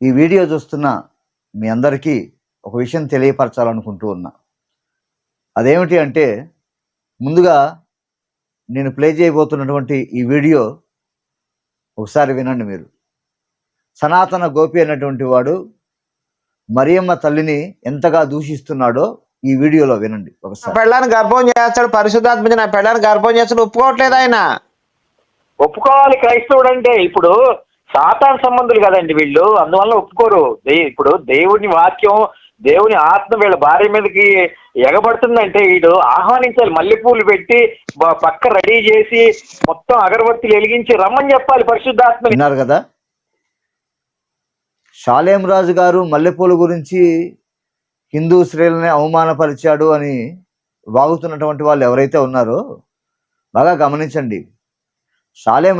ఈ వీడియో చూస్తున్న మీ అందరికీ ఒక విషయం తెలియపరచాలనుకుంటూ ఉన్నా. అదేమిటి అంటే ముందుగా నేను ప్లే చేయబోతున్నటువంటి ఈ వీడియో ఒకసారి వినండి మీరు. సనాతన గోపి అనేటువంటి వాడు మరియమ్మ తల్లిని ఎంతగా దూషిస్తున్నాడో ఈ వీడియోలో వినండి ఒకసారి. పెళ్ళాన్ని గర్భం చేస్తాడు పరిశుద్ధాత్మ నా పెళ్ళాన్ని గర్భం చేస్తాడు ఒప్పుకోవట్లేదు ఆయన. ఒప్పుకోవాలి క్రైస్తవుడు అంటే ఇప్పుడు సాతాన్ సంబంధులు కదండి వీళ్ళు. అందువల్ల ఒప్పుకోరు. ఇప్పుడు దేవుని వాక్యం దేవుని ఆత్మ వీళ్ళ భార్య మీదకి ఎగబడుతుందంటే వీడు ఆహ్వానించాలి. మల్లెపూలు పెట్టి పక్క రెడీ చేసి మొత్తం అగరబత్తులు వెలిగించి రమ్మని చెప్పాలి పరిశుద్ధాత్మ విన్నారు కదా? షాలేం రాజు గారు మల్లెపూల గురించి హిందూ స్త్రీలని అవమానపరిచాడు అని వాగుతున్నటువంటి వాళ్ళు ఎవరైతే ఉన్నారో బాగా గమనించండి.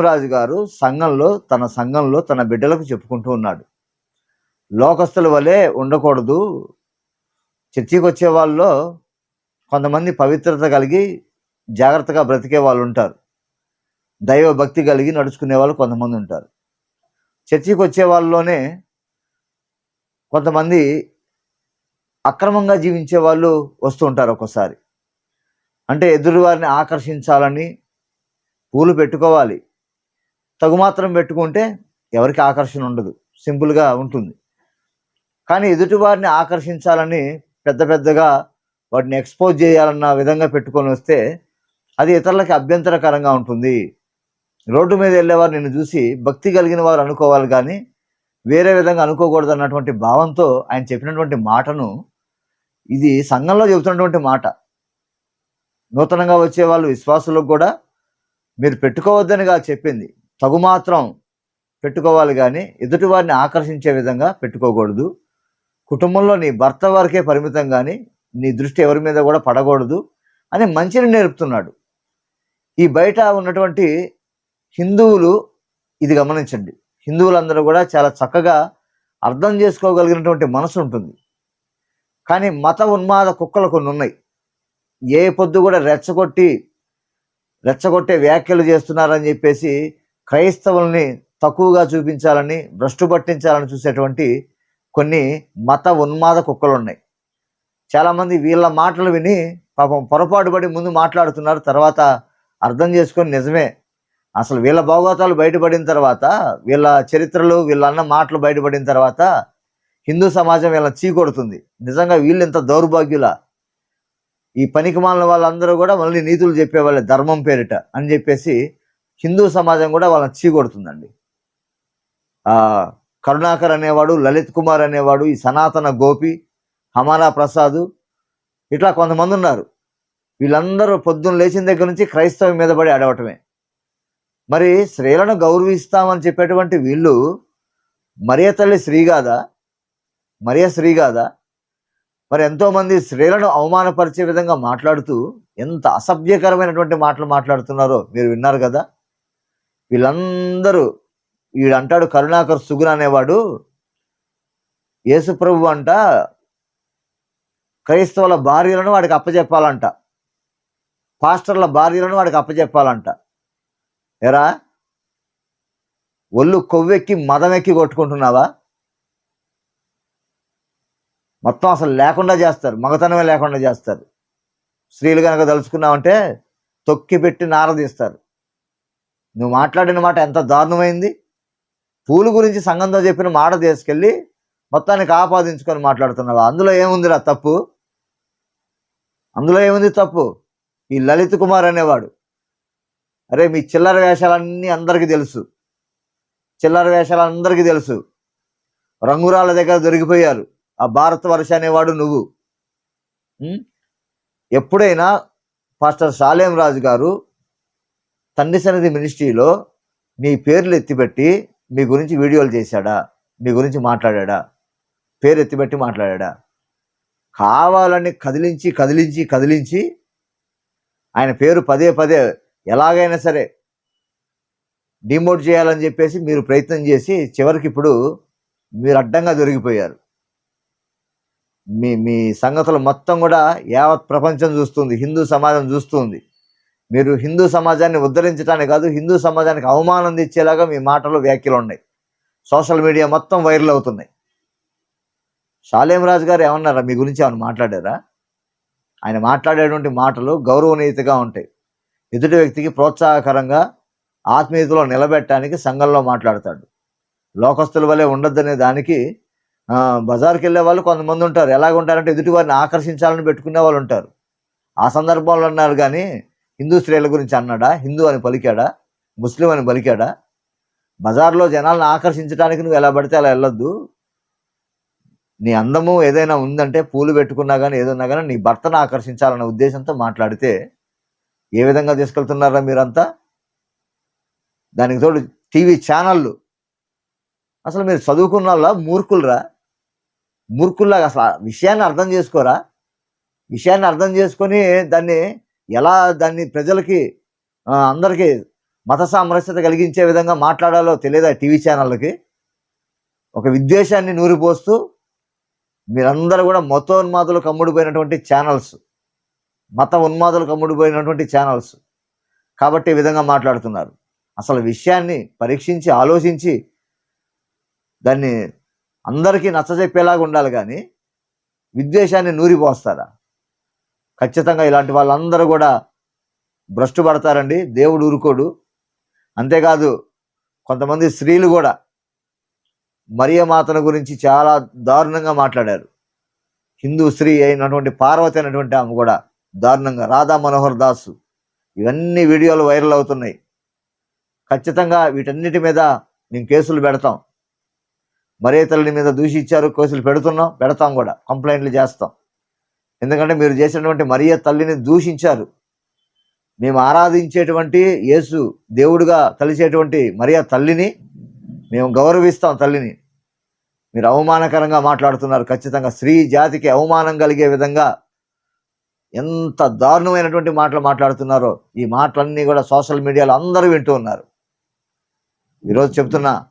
రాజు గారు సంఘంలో తన సంఘంలో తన బిడ్డలకు చెప్పుకుంటూ ఉన్నాడు. లోకస్తుల వలె ఉండకూడదు. చర్చికి వచ్చే వాళ్ళలో కొంతమంది పవిత్రత కలిగి జాగ్రత్తగా బ్రతికే వాళ్ళు ఉంటారు. దైవ భక్తి కలిగి నడుచుకునే వాళ్ళు కొంతమంది ఉంటారు. చర్చికి వచ్చే వాళ్ళలోనే కొంతమంది అక్రమంగా జీవించే వాళ్ళు వస్తూ ఉంటారు ఒక్కోసారి. అంటే ఎదురువారిని ఆకర్షించాలని పూలు పెట్టుకోవాలి. తగుమాత్రం పెట్టుకుంటే ఎవరికి ఆకర్షణ ఉండదు. సింపుల్గా ఉంటుంది. కానీ ఎదుటివారిని ఆకర్షించాలని పెద్ద పెద్దగా వాటిని ఎక్స్పోజ్ చేయాలన్న విధంగా పెట్టుకొని వస్తే అది ఇతరులకి అభ్యంతరకరంగా ఉంటుంది. రోడ్డు మీద వెళ్ళేవారు నిన్ను చూసి భక్తి కలిగిన వారు అనుకోవాలి కానీ వేరే విధంగా అనుకోకూడదు అన్నటువంటి భావంతో ఆయన చెప్పినటువంటి మాటను ఇది సంఘంలో చెబుతున్నటువంటి మాట. నూతనంగా వచ్చే వాళ్ళు విశ్వాసులకు కూడా మీరు పెట్టుకోవద్దనిగా చెప్పింది. తగు మాత్రం పెట్టుకోవాలి కానీ ఎదుటి వారిని ఆకర్షించే విధంగా పెట్టుకోకూడదు. కుటుంబంలో నీ భర్త వరకే పరిమితం కానీ నీ దృష్టి ఎవరి మీద కూడా పడకూడదు అని మంచిని నేర్పుతున్నాడు. ఈ బయట ఉన్నటువంటి హిందువులు ఇది గమనించండి. హిందువులందరూ కూడా చాలా చక్కగా అర్థం చేసుకోగలిగినటువంటి మనసు ఉంటుంది. కానీ మత ఉన్మాద కుక్కలు కొన్ని ఉన్నాయి. ఏ పొద్దు కూడా రెచ్చగొట్టి రెచ్చగొట్టే వ్యాఖ్యలు చేస్తున్నారని చెప్పేసి క్రైస్తవుల్ని తక్కువగా చూపించాలని భ్రష్టు పట్టించాలని చూసేటువంటి కొన్ని మత ఉన్మాద కుక్కలు ఉన్నాయి చాలామంది వీళ్ళ మాటలు విని పాపం పొరపాటు పడి ముందు మాట్లాడుతున్నారు తర్వాత అర్థం చేసుకొని నిజమే. అసలు వీళ్ళ భౌగోతాలు బయటపడిన తర్వాత వీళ్ళ చరిత్రలు వీళ్ళ అన్న మాటలు బయటపడిన తర్వాత హిందూ సమాజం వీళ్ళని చీకొడుతుంది. నిజంగా వీళ్ళు ఇంత దౌర్భాగ్యుల? ఈ పనికి మాలిన వాళ్ళందరూ కూడా మళ్ళీ నీతులు చెప్పేవాళ్ళే ధర్మం పేరిట అని చెప్పేసి హిందూ సమాజం కూడా వాళ్ళని చీకొడుతుందండి. కరుణాకర్ అనేవాడు లలిత్ కుమార్ అనేవాడు ఈ సనాతన గోపి హమారా ప్రసాద్ ఇట్లా కొంతమంది ఉన్నారు. వీళ్ళందరూ పొద్దున్న లేచిన దగ్గర నుంచి క్రైస్తవం మీద పడి అడవటమే మరి స్త్రీలను గౌరవిస్తామని చెప్పేటువంటి వీళ్ళు మరియ తల్లి స్త్రీ మరియ స్త్రీ మరి ఎంతోమంది స్త్రీలను అవమానపరిచే విధంగా మాట్లాడుతూ ఎంత అసభ్యకరమైనటువంటి మాటలు మాట్లాడుతున్నారో మీరు విన్నారు కదా? వీళ్ళందరూ వీడు అంటాడు కరుణాకర్ సుగుణ అనేవాడు యేసుప్రభు అంట క్రైస్తవుల భార్యలను వాడికి అప్పచెప్పాలంట పాస్టర్ల భార్యలను వాడికి అప్పచెప్పాలంట ఎరా ఒళ్ళు కొవ్వెక్కి మదమెక్కి కొట్టుకుంటున్నావా? మొత్తం అసలు లేకుండా చేస్తారు మగతనమే లేకుండా చేస్తారు. స్త్రీలు కనుక తలుచుకున్నామంటే తొక్కి పెట్టి నారదీస్తారు నువ్వు మాట్లాడిన మాట ఎంత దారుణమైంది? పూలు గురించి సంఘంతో చెప్పిన మాట తీసుకెళ్ళి మొత్తానికి ఆపాదించుకొని మాట్లాడుతున్నావా? అందులో ఏముందిరా తప్పు? అందులో ఏముంది తప్పు? ఈ లలిత్ కుమార్ అనేవాడు. అరే మీ చిల్లర వేషాలన్నీ అందరికీ తెలుసు. చిల్లర వేషాలు అందరికీ తెలుసు. రంగురాళ్ళ దగ్గర దొరికిపోయారు. ఆ భారత వర్ష అనేవాడు నువ్వు? ఎప్పుడైనా పాస్టర్ సాలేం రాజు గారు తండ్రి సన్నిధి మినిస్ట్రీలో మీ పేర్లు ఎత్తిపెట్టి మీ గురించి వీడియోలు చేశాడా? మీ గురించి మాట్లాడా పేరు ఎత్తిపెట్టి మాట్లాడా కావాలని కదిలించి కదిలించి కదిలించి ఆయన పేరు పదే పదే ఎలాగైనా సరే డిమోట్ చేయాలని చెప్పేసి మీరు ప్రయత్నం చేసి చివరికి ఇప్పుడు మీరు అడ్డంగా దొరికిపోయారు. మీ మీ సంగతులు మొత్తం కూడా యావత్ ప్రపంచం చూస్తుంది హిందూ సమాజం చూస్తుంది. మీరు హిందూ సమాజాన్ని ఉద్ధరించడానికి కాదు హిందూ సమాజానికి అవమానం తెచ్చేలాగా మీ మాటలు వ్యాఖ్యలు ఉన్నాయి. సోషల్ మీడియా మొత్తం వైరల్ అవుతున్నాయి. షాలేం రాజు గారు ఏమన్నారా? మీ గురించి ఏమైనా మాట్లాడారా? ఆయన మాట్లాడేటువంటి మాటలు గౌరవనీయతగా ఉంటాయి. ఎదుటి వ్యక్తికి ప్రోత్సాహకరంగా ఆత్మీయతలో నిలబెట్టడానికి సంఘంలో మాట్లాడతాడు. లోకస్తుల వలె ఉండొద్దనే దానికి బజార్కి వెళ్ళే వాళ్ళు కొంతమంది ఉంటారు. ఎలాగ ఉంటారంటే ఎదుటి వారిని ఆకర్షించాలని పెట్టుకునే వాళ్ళు ఉంటారు. ఆ సందర్భంలో అన్నారు కానీ హిందూ స్త్రీల గురించి అన్నాడా? హిందూ అని పలికాడా? ముస్లిం అని పలికాడా? బజార్లో జనాలను ఆకర్షించడానికి నువ్వు ఎలా పడితే అలా వెళ్ళొద్దు. నీ అందము ఏదైనా ఉందంటే పూలు పెట్టుకున్నా కానీ ఏదన్నా కానీ నీ భర్తను ఆకర్షించాలన్న ఉద్దేశంతో మాట్లాడితే ఏ విధంగా తీసుకెళ్తున్నారా మీరంతా? దానికి తోడు టీవీ ఛానళ్ళు. అసలు మీరు చదువుకున్న వాళ్ళ మూర్ఖులరా? మూర్ఖుల్లాగా అసలు విషయాన్ని అర్థం చేసుకోరా? విషయాన్ని అర్థం చేసుకొని దాన్ని ఎలా దాన్ని ప్రజలకి అందరికీ మత సామరస్యత కలిగించే విధంగా మాట్లాడాలో తెలియదా టీవీ ఛానళ్ళకి? ఒక విద్వేషాన్ని నూరిపోస్తూ మీరందరూ కూడా మతోన్మాదులకు అమ్ముడుపోయినటువంటి ఛానల్స్ మత ఉన్మాదులకు అమ్ముడుపోయినటువంటి ఛానల్స్ కాబట్టి ఈ విధంగా మాట్లాడుతున్నారు. అసలు విషయాన్ని పరీక్షించి ఆలోచించి దాన్ని అందరికీ నచ్చజెప్పేలాగా ఉండాలి కానీ విద్వేషాన్ని నూరిపోస్తారా? ఖచ్చితంగా ఇలాంటి వాళ్ళందరూ కూడా భ్రష్టు పడతారండి. దేవుడు ఊరుకోడు. అంతేకాదు కొంతమంది స్త్రీలు కూడా మరియమాతను గురించి చాలా దారుణంగా మాట్లాడారు. హిందూ స్త్రీ అయినటువంటి పార్వతి అయినటువంటి ఆమె కూడా దారుణంగా రాధా మనోహర్ దాసు ఇవన్నీ వీడియోలు వైరల్ అవుతున్నాయి. ఖచ్చితంగా వీటన్నిటి మీద మేము కేసులు పెడతాం. మరే తల్లి మీద దూషించారు కేసులు పెడుతున్నాం పెడతాం కూడా కంప్లైంట్లు చేస్తాం. ఎందుకంటే మీరు చేసినటువంటి మరియ తల్లిని దూషించారు. మేము ఆరాధించేటువంటి యేసు దేవుడుగా కలిసేటువంటి మరియ తల్లిని మేము గౌరవిస్తాం తల్లిని. మీరు అవమానకరంగా మాట్లాడుతున్నారు. ఖచ్చితంగా స్త్రీ జాతికి అవమానం కలిగే విధంగా ఎంత దారుణమైనటువంటి మాటలు మాట్లాడుతున్నారో ఈ మాటలన్నీ కూడా సోషల్ మీడియాలో అందరూ వింటూ ఉన్నారు. ఈరోజు చెప్తున్నా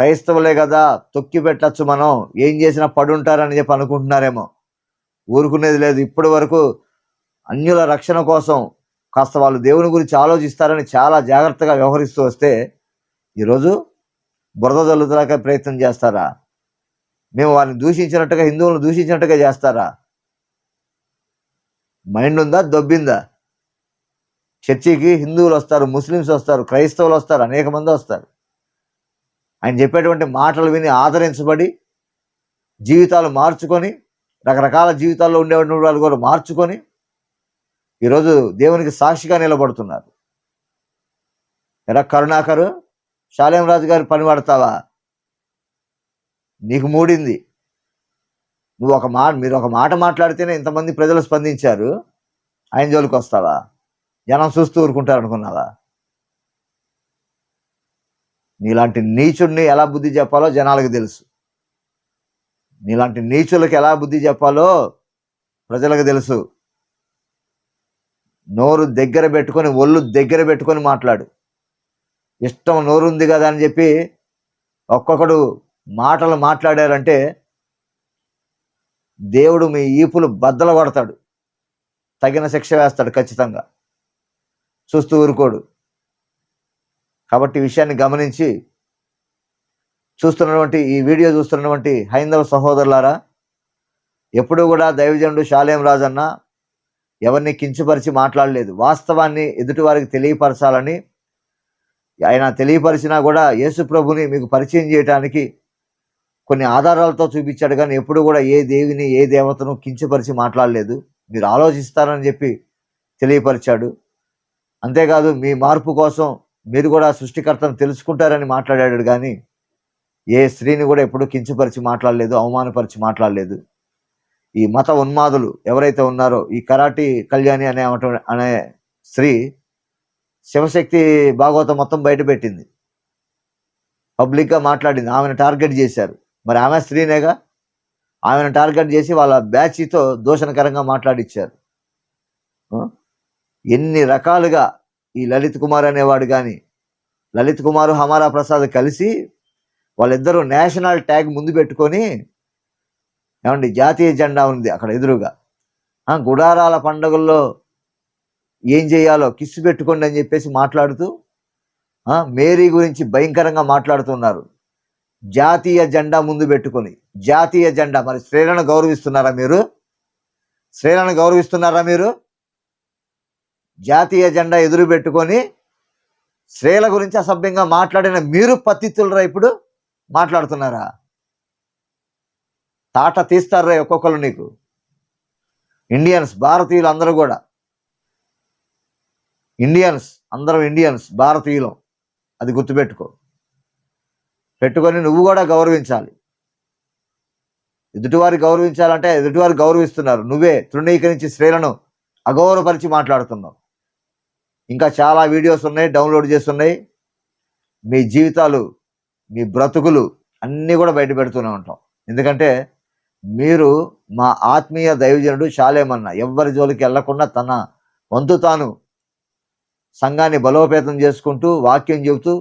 క్రైస్తవులే కదా తొక్కి పెట్టచ్చు మనం. ఏం చేసినా పడుంటారని చెప్పి అనుకుంటున్నారేమో. ఊరుకునేది లేదు. ఇప్పటి వరకు అన్యుల రక్షణ కోసం కాస్త వాళ్ళు దేవుని గురించి ఆలోచిస్తారని చాలా జాగ్రత్తగా వ్యవహరిస్తూ వస్తే ఈరోజు బురద జల్లుతాక ప్రయత్నం చేస్తారా? మేము వారిని దూషించినట్టుగా హిందువులను దూషించినట్టుగా చేస్తారా? మైండ్ ఉందా దొబ్బిందా? చర్చికి హిందువులు వస్తారు ముస్లిమ్స్ వస్తారు క్రైస్తవులు వస్తారు అనేక మంది వస్తారు. ఆయన చెప్పేటువంటి మాటలు విని ఆదరించబడి జీవితాలు మార్చుకొని రకరకాల జీవితాల్లో ఉండేటువంటి వాళ్ళు కూడా మార్చుకొని ఈరోజు దేవునికి సాక్షిగా నిలబడుతున్నారు. ఎరా కరుణాకరు శాలేం రాజు గారి పని పడతావా నీకు మూడింది. నువ్వు ఒక మాట మీరు ఒక మాట మాట్లాడితేనే ఇంతమంది ప్రజలు స్పందించారు. ఆయన జోలికి వస్తావా జనం చూస్తూ ఊరుకుంటారు అనుకున్నావా నీలాంటి నీచుడిని ఎలా బుద్ధి చెప్పాలో జనాలకు తెలుసు. నీలాంటి నీచులకు ఎలా బుద్ధి చెప్పాలో ప్రజలకు తెలుసు. నోరు దగ్గర పెట్టుకొని ఒళ్ళు దగ్గర పెట్టుకొని మాట్లాడు. ఇష్టం నోరుంది కదా అని చెప్పి ఒక్కొక్కడు మాటలు మాట్లాడారంటే దేవుడు మీ ఈపులు బద్దలు కొడతాడు. తగిన శిక్ష వేస్తాడు ఖచ్చితంగా. చూస్తూ ఊరుకోడు. కాబట్టి ఈ విషయాన్ని గమనించి చూస్తున్నటువంటి ఈ వీడియో చూస్తున్నటువంటి హైందవ సహోదరులారా ఎప్పుడూ కూడా దైవజనుడు శాలేం రాజన్న ఎవరిని కించపరిచి మాట్లాడలేదు. వాస్తవాన్ని ఎదుటివారికి తెలియపరచాలని ఆయన తెలియపరిచినా కూడా యేసు ప్రభుని మీకు పరిచయం చేయడానికి కొన్ని ఆధారాలతో చూపించాడు కానీ ఎప్పుడు కూడా ఏ దేవిని ఏ దేవతను కించపరిచి మాట్లాడలేదు. మీరు ఆలోచిస్తారని చెప్పి తెలియపరిచాడు. అంతేకాదు మీ మార్పు కోసం మీరు కూడా సృష్టికర్తను తెలుసుకుంటారని మాట్లాడాడు కానీ ఏ స్త్రీని కూడా ఎప్పుడూ కించపరిచి మాట్లాడలేదు అవమానపరిచి మాట్లాడలేదు. ఈ మత ఉన్మాదులు ఎవరైతే ఉన్నారో ఈ కరాటి కళ్యాణి అనే అనే స్త్రీ శివశక్తి భాగవతం మొత్తం బయట పెట్టింది. పబ్లిక్గా మాట్లాడింది. ఆమెను టార్గెట్ చేశారు. మరి ఆమె స్త్రీనేగా? ఆమెను టార్గెట్ చేసి వాళ్ళ బ్యాచ్తో దూషణకరంగా మాట్లాడిచ్చారు. ఎన్ని రకాలుగా ఈ లలిత్ కుమార్ అనేవాడు కానీ లలిత్ కుమార్ హమారా ప్రసాద్ కలిసి వాళ్ళిద్దరూ నేషనల్ ట్యాగ్ ముందు పెట్టుకొని ఏమండి జాతీయ జెండా ఉంది అక్కడ ఎదురుగా. గుడారాల పండుగల్లో ఏం చేయాలో కిస్సు పెట్టుకోండి అని చెప్పేసి మాట్లాడుతూ మేరీ గురించి భయంకరంగా మాట్లాడుతున్నారు. జాతీయ జెండా ముందు పెట్టుకొని. జాతీయ జెండా మరి స్త్రీలను గౌరవిస్తున్నారా మీరు? స్త్రీలను గౌరవిస్తున్నారా మీరు? జాతీయ జెండా ఎదురు పెట్టుకొని స్త్రీల గురించి అసభ్యంగా మాట్లాడిన మీరు పతితులరా ఇప్పుడు? మాట్లాడుతున్నారా? తాట తీస్తారా ఒక్కొక్కరు నీకు. ఇండియన్స్ భారతీయులు అందరూ కూడా. ఇండియన్స్ అందరం ఇండియన్స్ భారతీయులం. అది గుర్తుపెట్టుకో. పెట్టుకొని నువ్వు కూడా గౌరవించాలి. ఎదుటివారి గౌరవించాలంటే ఎదుటివారు గౌరవిస్తున్నారు. నువ్వే తృణీకరించి స్త్రీలను అగౌరవపరిచి మాట్లాడుతున్నావు. ఇంకా చాలా వీడియోస్ ఉన్నాయి డౌన్లోడ్ చేస్తున్నాయి. మీ జీవితాలు మీ బ్రతుకులు అన్నీ కూడా బయట పెడుతూనే ఉంటాం. ఎందుకంటే మీరు మా ఆత్మీయ దైవజనుడు శాలేమన్న ఎవ్వరి జోలికి వెళ్ళకుండా తన వంతు తాను సంఘాన్ని బలోపేతం చేసుకుంటూ వాక్యం చెబుతూ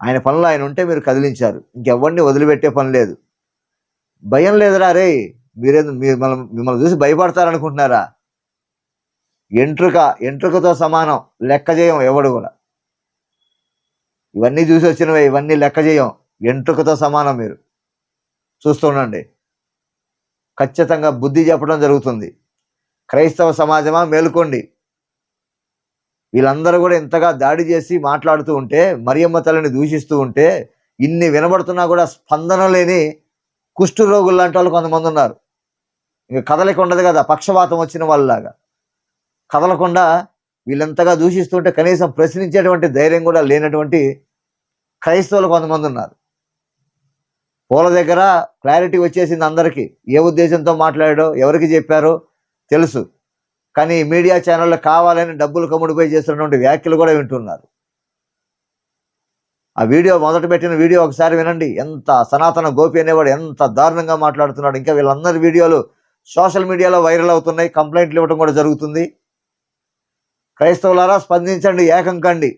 ఆయన పనులు ఆయన ఉంటే మీరు కదిలించారు. ఇంకెవరిని వదిలిపెట్టే పని లేదు. భయం లేదురా రే మీరేందు మీరు మిమ్మల్ని చూసి భయపడతారనుకుంటున్నారా? ఎంట్రుక ఎంట్రుకతో సమానం. లెక్క చేయం ఎవడు కూడా ఇవన్నీ చూసి వచ్చినవే ఇవన్నీ లెక్క చేయం ఎంట్రుకతో సమానం మీరు. చూస్తుండండి ఖచ్చితంగా బుద్ధి చెప్పడం జరుగుతుంది. క్రైస్తవ సమాజమా? మేలుకోండి. వీళ్ళందరూ కూడా ఇంతగా దాడి చేసి మాట్లాడుతూ ఉంటే మరియమ్మ తల్లిని దూషిస్తూ ఉంటే ఇన్ని వినబడుతున్నా కూడా స్పందన లేని కుష్ఠు రోగులు లాంటి వాళ్ళు కొంతమంది ఉన్నారు ఇంకా కదలిక ఉండదు కదా పక్షవాతం వచ్చిన వాళ్ళలాగా. కదలకుండా వీళ్ళంతగా దూషిస్తుంటే కనీసం ప్రశ్నించేటువంటి ధైర్యం కూడా లేనటువంటి క్రైస్తవులు కొంతమంది ఉన్నారు. పూల దగ్గర క్లారిటీ వచ్చేసింది అందరికీ. ఏ ఉద్దేశంతో మాట్లాడాడో ఎవరికి చెప్పారో తెలుసు. కానీ మీడియా ఛానళ్ళు కావాలని డబ్బులు కమ్ముడిపోయి చేస్తున్నటువంటి వ్యాఖ్యలు కూడా వింటున్నారు. ఆ వీడియో మొదట పెట్టిన వీడియో ఒకసారి వినండి. ఎంత సనాతన గోపి అనేవాడు ఎంత దారుణంగా మాట్లాడుతున్నాడు. ఇంకా వీళ్ళందరి వీడియోలు సోషల్ మీడియాలో వైరల్ అవుతున్నాయి. కంప్లైంట్లు ఇవ్వడం కూడా జరుగుతుంది. క్రైస్తవులారా స్పందించండి ఏకం కండి.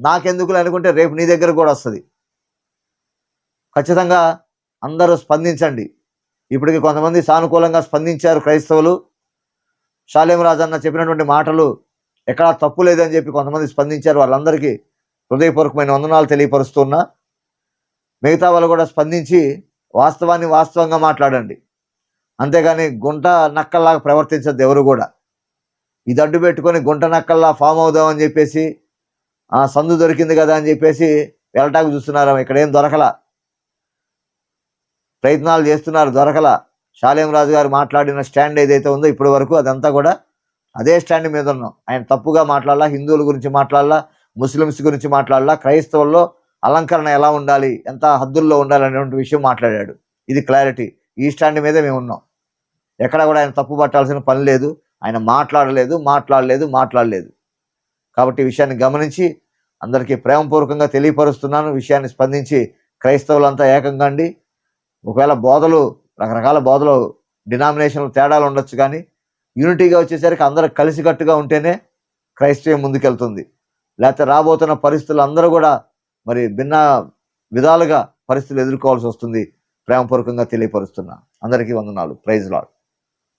నాకెందుకులు అనుకుంటే రేపు నీ దగ్గర కూడా వస్తుంది. ఖచ్చితంగా అందరూ స్పందించండి. ఇప్పటికి కొంతమంది సానుకూలంగా స్పందించారు క్రైస్తవులు. షాలేం రాజన్న చెప్పినటువంటి మాటలు ఎక్కడా తప్పు లేదని చెప్పి కొంతమంది స్పందించారు. వాళ్ళందరికీ హృదయపూర్వకమైన వందనాలు తెలియపరుస్తున్నా మిగతా వాళ్ళు కూడా స్పందించి వాస్తవాన్ని వాస్తవంగా మాట్లాడండి. అంతేగాని గుంట నక్కల్లాగా ప్రవర్తించద్దు ఎవరు కూడా. ఇది అడ్డు పెట్టుకొని గుంట నక్కల్లా ఫామ్ అవుదామని చెప్పేసి ఆ సందు దొరికింది కదా అని చెప్పేసి వెళ్ళటానికి చూస్తున్నారు ఇక్కడ ఏం దొరకలా. ప్రయత్నాలు చేస్తున్నారు దొరకలా. శాలేం రాజు గారు మాట్లాడిన స్టాండ్ ఏదైతే ఉందో ఇప్పటి వరకు అదంతా కూడా అదే స్టాండ్ మీద ఉన్నాం. ఆయన తప్పుగా మాట్లాడాలా హిందువుల గురించి మాట్లాడాలా ముస్లిమ్స్ గురించి మాట్లాడాలా క్రైస్తవుల్లో అలంకరణ ఎలా ఉండాలి ఎంత హద్దుల్లో ఉండాలి అనేటువంటి విషయం మాట్లాడాడు. ఇది క్లారిటీ. ఈ స్టాండ్ మీదే మేము ఉన్నాం. ఎక్కడ కూడా ఆయన తప్పు పట్టాల్సిన పని లేదు. ఆయన మాట్లాడలేదు మాట్లాడలేదు మాట్లాడలేదు. కాబట్టి విషయాన్ని గమనించి అందరికీ ప్రేమపూర్వకంగా తెలియపరుస్తున్నాను. విషయాన్ని స్పందించి క్రైస్తవులంతా ఏకంగా అండి. ఒకవేళ బోధలు రకరకాల బోధలు డినామినేషన్లు తేడాలు ఉండొచ్చు కానీ యూనిటీగా వచ్చేసరికి అందరూ కలిసికట్టుగా ఉంటేనే క్రైస్తవం ముందుకెళ్తుంది. లేకపోతే రాబోతున్న పరిస్థితులు అందరూ కూడా మరి భిన్న విధాలుగా పరిస్థితులు ఎదుర్కోవాల్సి వస్తుంది. ప్రేమపూర్వకంగా తెలియపరుస్తున్నా. అందరికీ వందనాలు. Praise lord